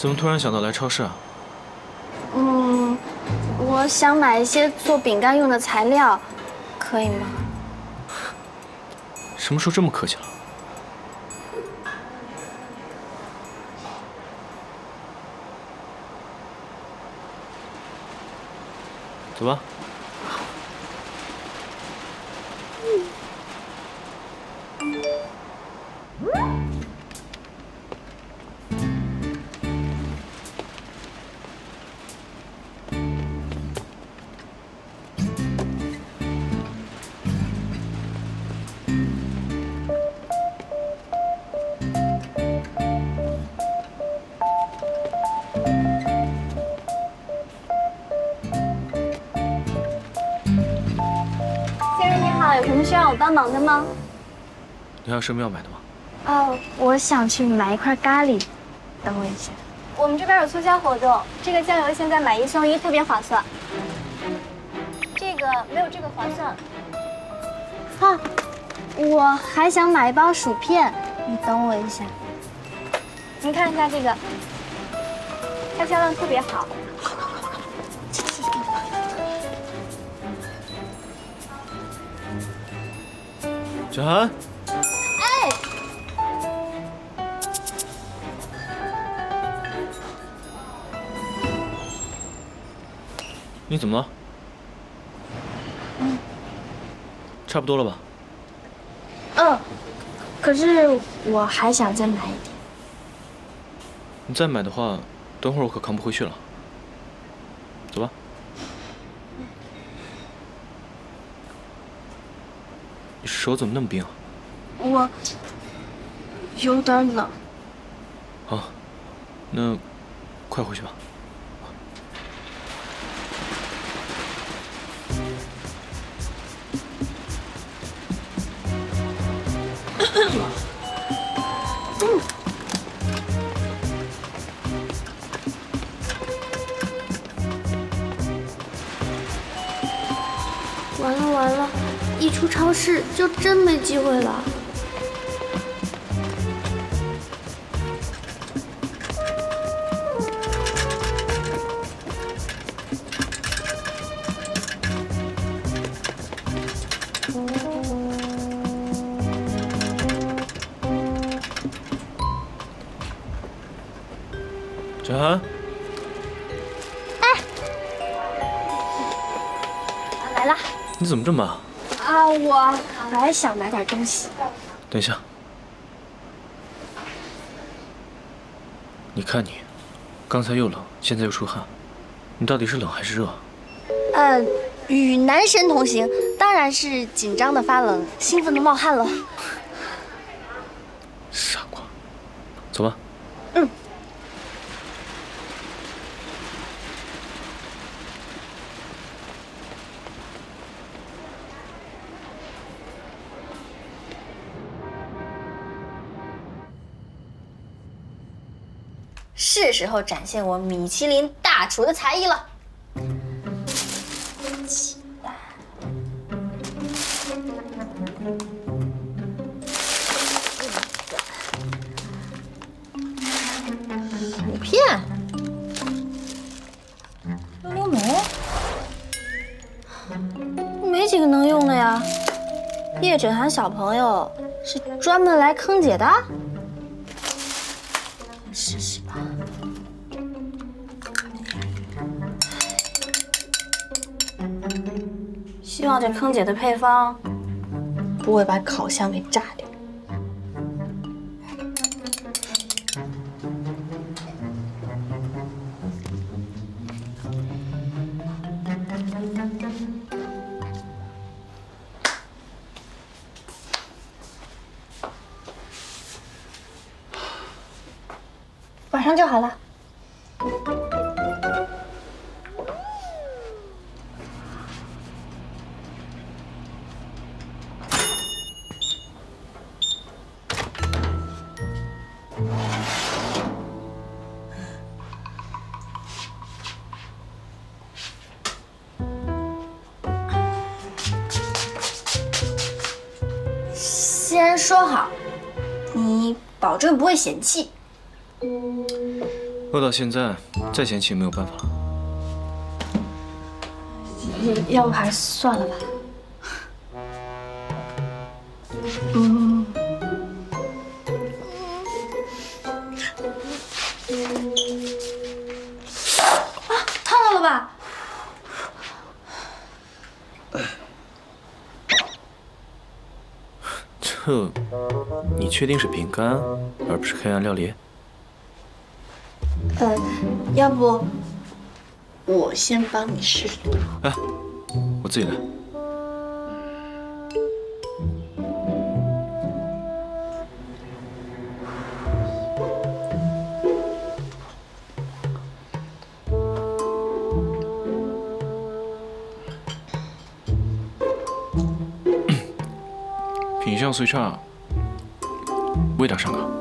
怎么突然想到来超市啊？嗯，我想买一些做饼干用的材料，可以吗？什么时候这么客气了？走吧。有什么需要我帮忙的吗？你还有什么要买的吗？哦，我想去买一块咖喱，等我一下。我们这边有促销活动，这个酱油现在买一送一，特别划算。这个没有这个划算。啊，我还想买一包薯片，你等我一下。您看一下这个，它销量特别好。小韩，你怎么了？差不多了吧？嗯，可是我还想再买一点。你再买的话，等会儿我可扛不回去了。走吧。你手怎么那么冰啊？我有点冷。好，那快回去吧。完了完了，一出超市就真没机会了。小韩，来啦！你怎么这么慢啊？我，我还想买点东西。等一下，你看你，刚才又冷，现在又出汗，你到底是冷还是热？呃，与男神同行，当然是紧张的发冷，兴奋的冒汗了。傻瓜，走吧。是时候展现我米其林大厨的才艺了。鸡蛋，薯片，溜溜梅，没几个能用的呀。叶枕涵小朋友是专门来坑姐的，试试吧。希望这坑姐的配方不会把烤箱给炸掉。马上就好了。先说好，你保证不会嫌弃。饿到现在，再嫌弃也没有办法了。要不还是算了吧。嗯。啊，烫到了吧？这，你确定是饼干，而不是黑暗料理？呃，要不我先帮你试试。哎，我自己来。品相虽差，味道尚可。